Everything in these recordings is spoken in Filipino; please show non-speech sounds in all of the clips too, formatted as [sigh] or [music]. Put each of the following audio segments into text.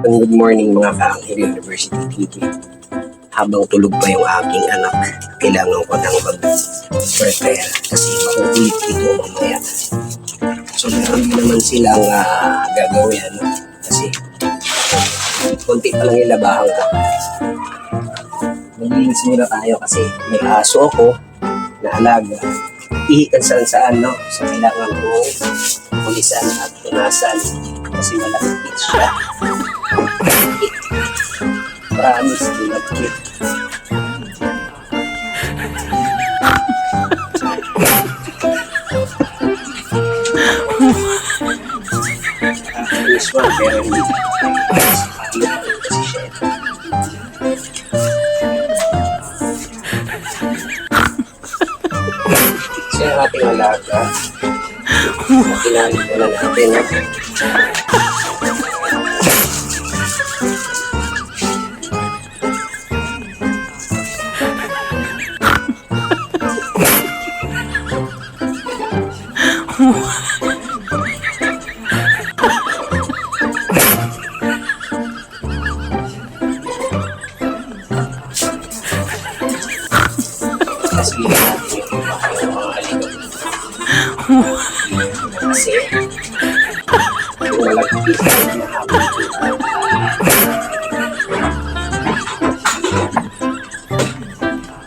Good morning mga ka-Anghel University TV. Habang tulog pa yung aking anak, kailangan ko nang mag-prepare kasi makukulit ito mamaya. So meron naman silang ah, gagawin ano? kasi konti pa lang yung labahan ko. Maglinis muna tayo kasi may aso ako na alaga. Ihikan saan saan, no? So kailangan ko pulisan at punasan kasi malapit siya. Promise, malapit. This one, pero hindi. Siya. Ang ating alaga. Kinalit ko na natin. No? Kasi, yung malagpit na.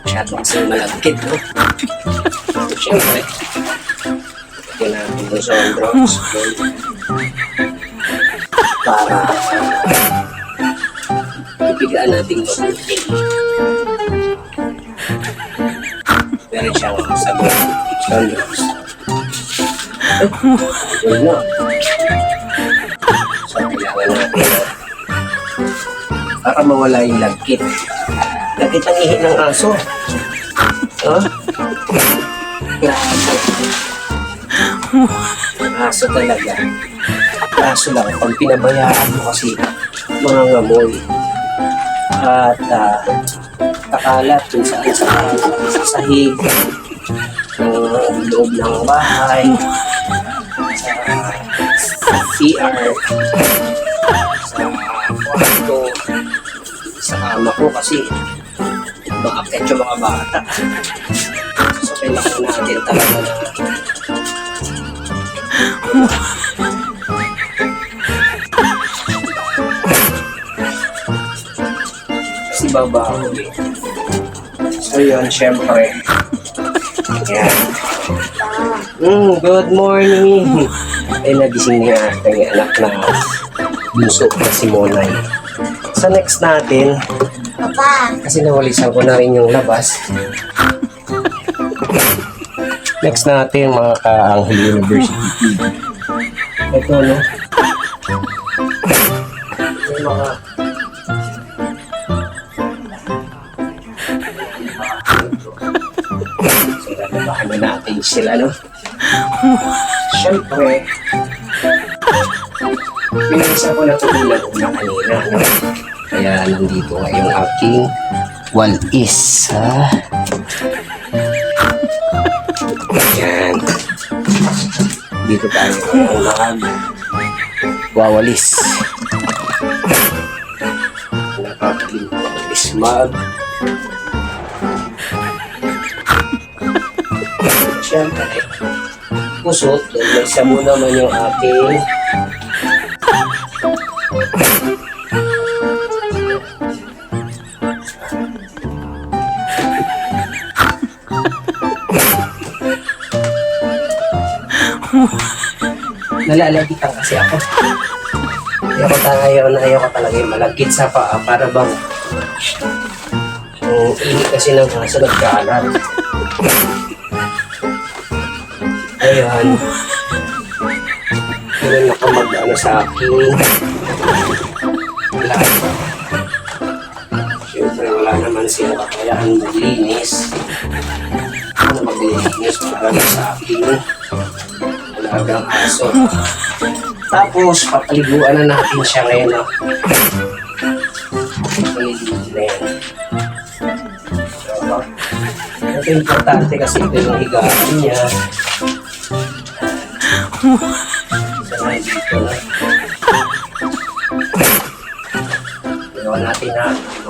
Masyado kasi malagkit, no? Siyempre, [laughs] sombros. Para ipigaan natin mabuti. Meron siyang sagot. Yun kailangan natin na para mawala yung lagkit. Lagkit ang ihi ng aso. Ha? Grabe. Ang aso talaga. Kaso lang, pag pinabayaan mo kasi mga ngamoy at ah, kakalat kung saan sa sahig. Ng loob ng bahay. Sa CR sa kwarto. Sa kama ko kasi maakit yung mga bata. So kailangan natin talaga na kasi babaho eh so yun syempre Mm, good morning. Ay, nagising niya aking anak na bunso na si Monay. Sa next natin, Papa, kasi nawalisan ko na rin yung labas. Next natin, mga ka-Anghel University. Ito, no? Yung mga lalabahan na natin sila, no? Siyempre, pinag-isa ko na ito una kanina, no? Kaya nandito nga yung aking walis, ha? Dito tayo mag wawalis. Nakakalim ko ang ismag. Siyempre, pusot. May mo naman yung aking [laughs] Nalalagitan kasi ako. Ayoko talaga na ayoko talaga yung malagkit sa paa para bang yung ihi kasi ng aso nagkaalat. [laughs] Ayan. Yun ang nakamag-ano sa akin. Wala. Siyempre wala naman siya kakayaan maglinis. Ano maglinis para sa akin alagang aso. Tapos, papaliguan na natin siya ngayon. No? Ito importante kasi ito yung higaan niya. Isa na dito na. ginagawa natin na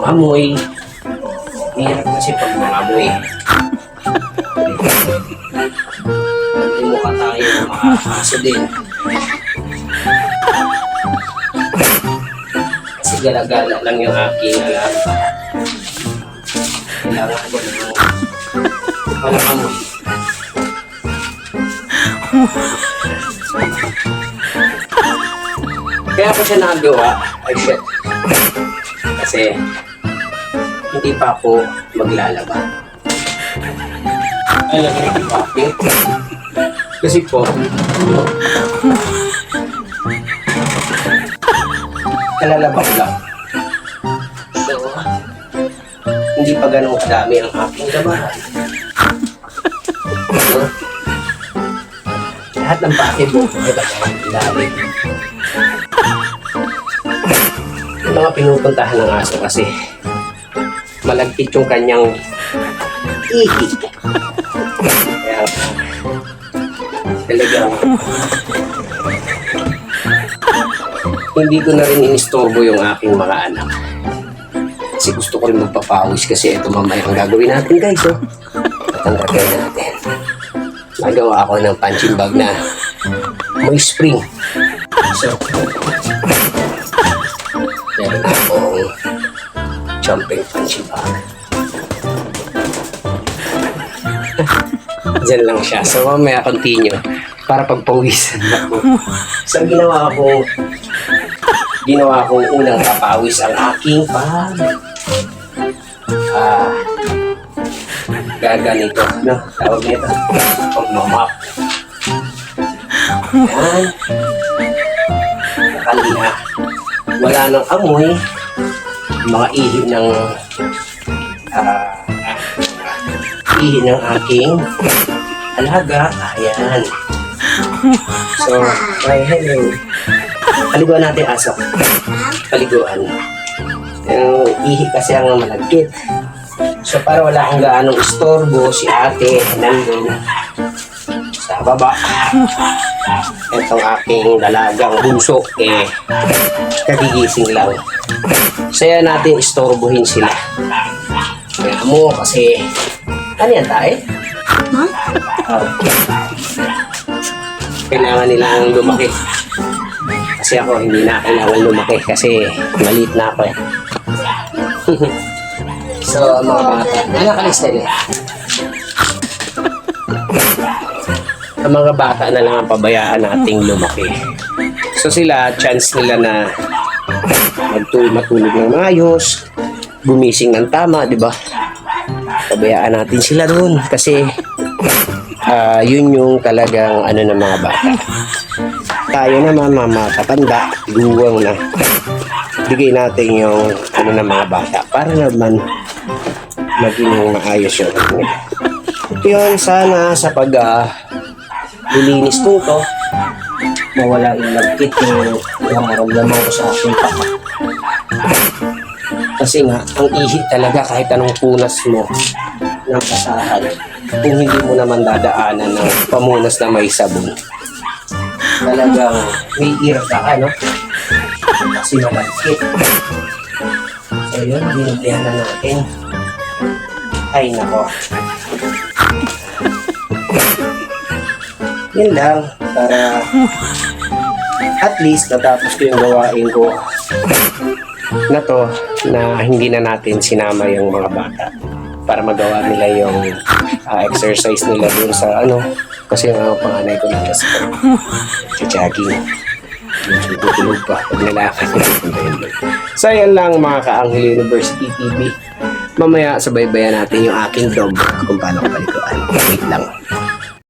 amoy. Hirap kasi pag mangamoy. Mo ka tayo makakaso din. Kasi galagala lang yung aking alaga. Kailangan ko ng walang amoy. Kaya ako siya nakagawa, ay shit. Kasi hindi pa ako maglalaba. Alam kung bakit? Kasi po, kalalaba ko lang. So, hindi pa ganun kadami ang aking labahan. So, lahat ng bakit mo, ay ilalim. Yung mga pinupuntahan ng aso kasi malagkit yung kanyang ihi. Talagang hindi ko na rin inistorbo yung aking mga anak. Kasi gusto ko rin magpapawis kasi ito mamaya ang gagawin natin guys. Oh. Tatanggatin natin. Nagawa ako ng punching bag na may spring. So, meron akong jumping punching bag. Diyan lang siya. So, mamaya continue para pagpawisan ako. [laughs] So, ang ginawa ko, ginawa kong unang papawis ang aking pag ah gaganito, no? Tawag nito, pagmamap. Yan. Nakalina. Wala nang amoy. Mga ihi ng ah ihi ng aking alaga. Ayan. So, ay, hello. Paliguan natin aso. Paliguan. Yung ihi kasi ang malagkit. So, para wala kang gaanong istorbo, si ate, nandun sa baba. Itong aking dalagang bunso, eh, kagigising lang. Saya natin istorbohin sila. Kaya mo kasi, ano yan tayo? Okay. Kailangan nilang lumaki. Kasi ako hindi na kailangan lumaki kasi maliit na ako eh. [laughs] so, mga bata, ano kalis na rin? Ang mga bata na lang ang pabayaan nating lumaki. So sila, chance nila na magtul matulog ng maayos, gumising ng tama, di ba? Pabayaan natin sila doon kasi ah, yun yung talagang ano ng mga bata. Tayo naman, mga matatanda, guwang na. Bigay natin yung ano ng mga bata para naman maging maayos yun. Yun, sana sa pag ah, lilinis ko to, mawala yung nagkit yung nararamdaman ko sa aking papa. Kasi nga, ang ihi talaga kahit anong punas mo ng basahan, kung hindi mo naman dadaanan ng pamunas na may sabon, talagang may ear ka, ano? Kasi malagkit. So yun, binigyan na natin. Ay, nako. Yun lang, para at least natapos ko yung gawain ko na to na hindi na natin sinama yung mga bata para magawa nila yung ah, exercise nila dun sa ano kasi ang mga panganay ko nila sa jogging. Medyo tutulog pa pag yun? Doon. so yan lang mga ka-Anghel University TV mamaya sabaybayan natin yung aking dog kung paano ko wait lang